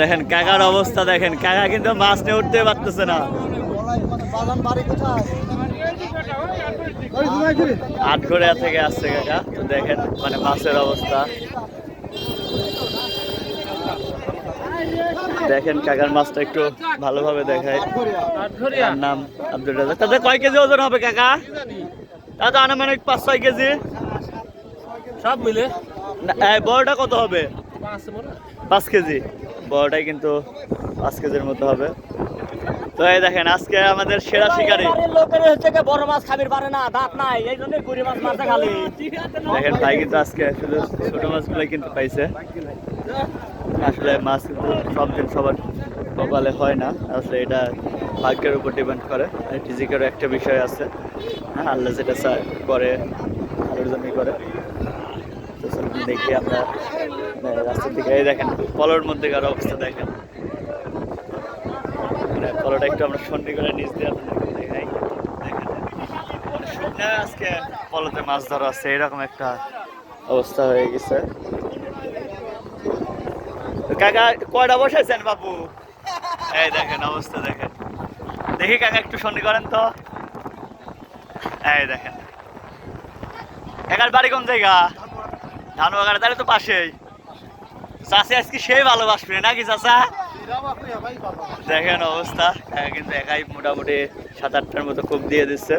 দেখেন কাকার অবস্থা দেখেন কাকা কিন্তু মাছ নিয়ে উঠতে পারতেছে না। আটঘরিয়া থেকে আসছে কাকা তো দেখেন মানে মাছের অবস্থা। দেখেন কাকার মাছটা একটু ভালোভাবে দেখায়। তার নাম আব্দুল রাজাক তাদের কয় কেজি ওজন হবে কাকা? তা তো আনুমানিক পাঁচ ছয় কেজি। সব মিলে? বড়টা কত হবে? পাঁচ কেজি। বড়টাই কিন্তু পাঁচ কেজির মতো হবে। তো এই দেখেন আজকে আমাদের সেরা শিকারি। লোকের হচ্ছে বড় মাছ খাবির পারে না দাঁত নাই এই জন্য গুড়ি মাছ মারতে খালি। দেখেন ভাই কিন্তু আজকে শুধু ছোট মাছগুলো কিন্তু পাইছে। আসলে মাছ কিন্তু সব দিন সবার কপালে হয় না আসলে এটা ভাগ্যের উপর ডিপেন্ড করে। ফিজিকেরও একটা বিষয় আছে। হ্যাঁ আল্লাহ যেটা করে আলোর করে। তো দেখি আমরা রাস্তার দিকে। এই দেখেন, পলর মধ্যেকার অবস্থা দেখেন। মানে পলটা একটু আমরা সন্ধি করে নিচ দিয়ে মানে আজকে পলতে মাছ ধরা আছে, এরকম একটা অবস্থা হয়ে গেছে। কাকা, কয়টা বসাইছেন বাবু? এই দেখেন, অবস্থা দেখেন। দেখি কাকা, একটু সন্ধি করেন তো। এই দেখেন। একার বাড়ি কোন জায়গা? ধান বাগানে তাহলে তো পাশেই। চাষে আজকে সেই ভালোবাসবে নাকি চাষা দেখেন অবস্থা কিন্তু একাই মোটামুটি সাত আটটার মতো খুব দিয়ে দিচ্ছে।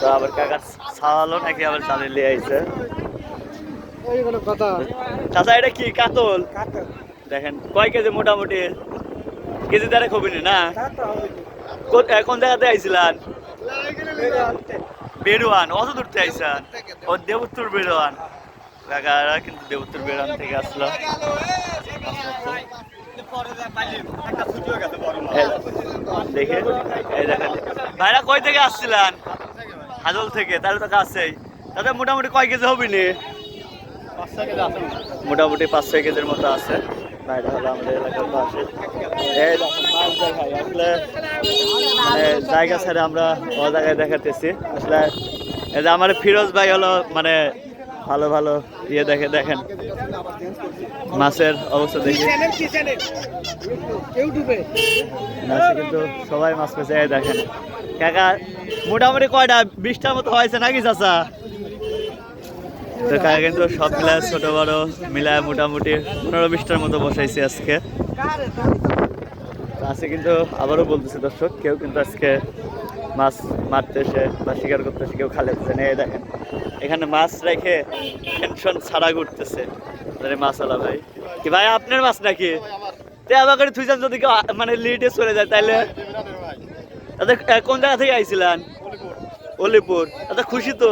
তো আবার কাকা ছাড়ালো নাকি আবার চালিয়ে নিয়ে আইছে? চাচা এটা কি কাতল? দেখেন কয় কেজি মোটামুটি? কেজি দ্বারা খবিনি না কোন জায়গাতে আইছিলেন? বেরোয়ান অত দূর থেকে আইসান ও দেবুত্তর বেরোয়ান কিন্তু দেবুত্তর থেকে আসলো দেখে এই দেখেন। ভাইরা কই থেকে আসছিলেন? হাজল থেকে, তাহলে তো কাছেই। মোটামুটি কয় কেজি হবি নি? মোটামুটি পাঁচ ছয় কেজির মতো আছে। হলো আমাদের আসলে মানে জায়গা ছেড়ে আমরা জায়গায় দেখাতেছি। আসলে এই যে আমার ফিরোজ ভাই হলো মানে ভালো ভালো ইয়ে দেখে দেখেন। মাছের অবস্থা দেখি। মাছে কিন্তু সবাই মাছ পেয়েছে দেখেন। কাকা মোটামুটি কয়টা? বিশটার মতো হয়েছে নাকি চাচা? তো কাকা কিন্তু সব মিলায় ছোট বড় মিলায় মোটামুটি পনেরো বিশটার মতো বসাইছি আজকে। আজকে কিন্তু আবারও বলতেছে দর্শক কেউ কিন্তু আজকে মাছ মারতে এসে বা শিকার করতে এসে কেউ খালে। না এই দেখেন। এখানে মাছ রেখে টেনশন ছাড়া ঘুরতেছে। আরে মাছওয়ালা ভাই। কি ভাই আপনার মাছ নাকি? তে থুইছেন যদি কেউ মানে লিটে চলে যায় তাইলে? তাদের কোন জায়গা থেকে আইছিলেন? অলিপুর আচ্ছা খুশি তো?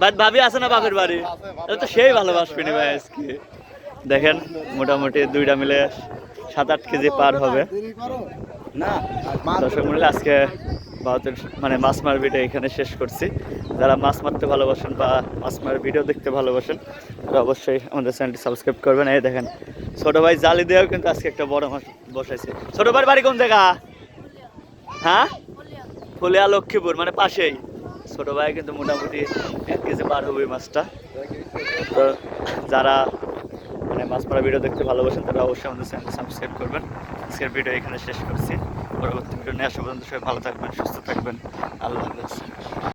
বাদ ভাবি আছে না বাপের বাড়ি? তাহলে তো সেই ভালোবাসবেনি ভাই আজকে। দেখেন মোটামুটি দুইটা মিলে সাত আট কেজি পার হবে। দর্শক মূল্য আজকে ভারতের মানে মাছ মার ভিডিও এখানে শেষ করছি। যারা মাছ মারতে ভালোবাসেন বা মাছ মার ভিডিও দেখতে ভালোবাসেন, তারা অবশ্যই আমাদের চ্যানেলটি সাবস্ক্রাইব করবেন। এই দেখেন, ছোট ভাই জালি দিয়েও কিন্তু আজকে একটা বড় মাছ বসাইছে। ছোট ভাই বাড়ি কোন জায়গা? হ্যাঁ? ফুলিয়া লক্ষ্মীপুর মানে পাশেই। ছোট ভাই কিন্তু মোটামুটি এক কেজি পার হবে মাছটা। তো যারা মানে মাছ মারা ভিডিও দেখতে ভালোবাসেন, তারা অবশ্যই আমাদের চ্যানেলটি সাবস্ক্রাইব করবেন। আজকের ভিডিও এখানে শেষ করছি। পরবর্তী ভিডিও নিয়ে আসা পর্যন্ত সবাই ভালো থাকবেন সুস্থ থাকবেন। আল্লাহ হাফেজ।